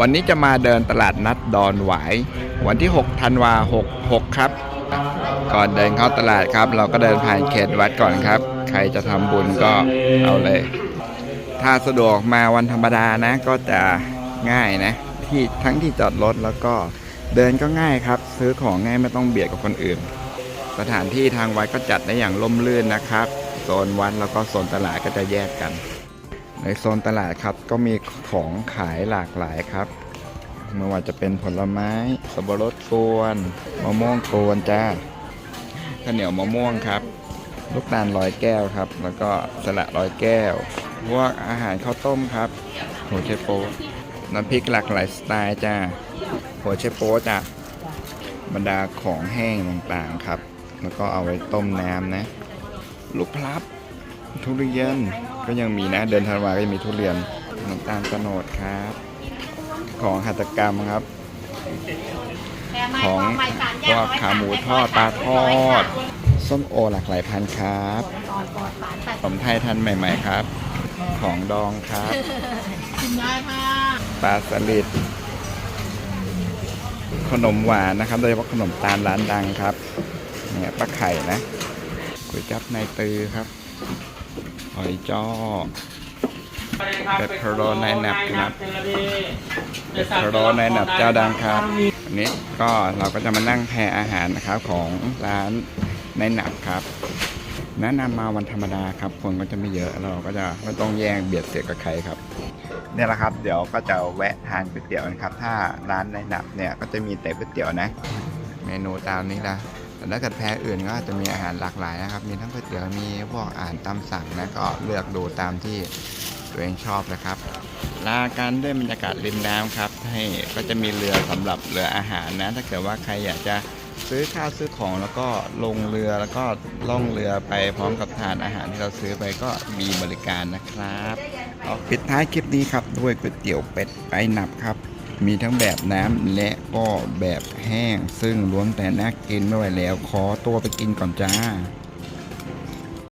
วันนี้จะมาเดินตลาดนัดดอนหวาย วันที่ 6 ธันวา66 ครับ ก่อนเดินเข้าตลาดครับ เราก็เดินผ่านเขตวัดก่อนครับ ใครจะทำบุญก็เอาเลย ถ้าสะดวกมาวันธรรมดานะ ก็จะง่ายนะ ที่ทั้งที่จอดรถแล้วก็เดินก็ง่ายครับ ซื้อของง่ายไม่ต้องเบียดกับคนอื่น สถานที่ทางวัดก็จัดได้อย่างร่มรื่นนะครับโซนวัดแล้วก็โซนตลาดก็จะแยกกัน ในโซนตลาดครับก็มีของขายหลากหลายครับไม่ว่าจะเป็นผลไม้สับปะรดกวนมะม่วงกวนจ้าข้าวเหนียวมะม่วงครับ ลูกตาลร้อยแก้วครับ แล้วก็สละร้อยแก้ว พวกอาหารข้าวต้มครับโหเชโปะน้ำพริกหลากหลายสไตล์จ้าโหเชโปะจ้าบรรดาของแห้งต่างๆครับ แล้วก็เอาไว้ต้มน้ำนะ ลูกพลับ ทุเรียนก็ยังมีนะ เดือนธันวาก็ยังมีทุเรียนน้ำตาลโตโนดครับ ของหัตถกรรมครับ ของพวกขาหมูทอดปลาทอด ส้มโอหลากหลายพันครับขนมไทยทันใหม่ ๆ ครับ ของดองครับปลาสลิดขนมหวานนะครับ โดยเฉพาะขนมตาลร้านดังครับเนี่ยปลาไข่นะก๋วยจับในตือครับ หอยจ้อเป็ดพะโล้ในแหนบครับเป็ดพะโล้ในหนับเจ้าดังครับอันนี้ก็เราก็จะมานั่งแพรอาหารนะครับของร้านในหนับครับ แนะนำมาวันธรรมดาครับ คนก็จะไม่เยอะเราก็จะไม่ต้องแย่งเบียดเสียดกับใครครับเนี่ยแหละครับเดี๋ยวก็จะแวะทานก๋วยเตี๋ยวนะครับ ถ้าร้านในหนับเนี่ยก็จะมีแต่ก๋วยเตี๋ยวนะ เมนูตามนี้ละ แต่ถ้าเกิดแพ้อื่นก็จะมีอาหารหลากหลายนะครับ มีทั้งก๋วยเตี๋ยวมีพวกอาหารตามสั่งนะก็เลือกดูตามที่ตัวเองชอบนะครับ ลากันด้วยบรรยากาศริมน้ำครับ ให้ก็จะมีเรือสำหรับเรืออาหารนะ ถ้าเกิดว่าใครอยากจะซื้อข้าวซื้อของแล้วก็ลงเรือแล้วก็ล่องเรือไปพร้อมกับทานอาหารที่เราซื้อไปก็มีบริการนะครับปิดท้ายคลิปนี้ครับด้วยก๋วยเตี๋ยวเป็ดไอหนับครับ มีทั้งแบบน้ำและก็แบบแห้ง ซึ่งล้วนแต่น่ากินไม่ไหวแล้ว ขอตัวไปกินก่อนจ้า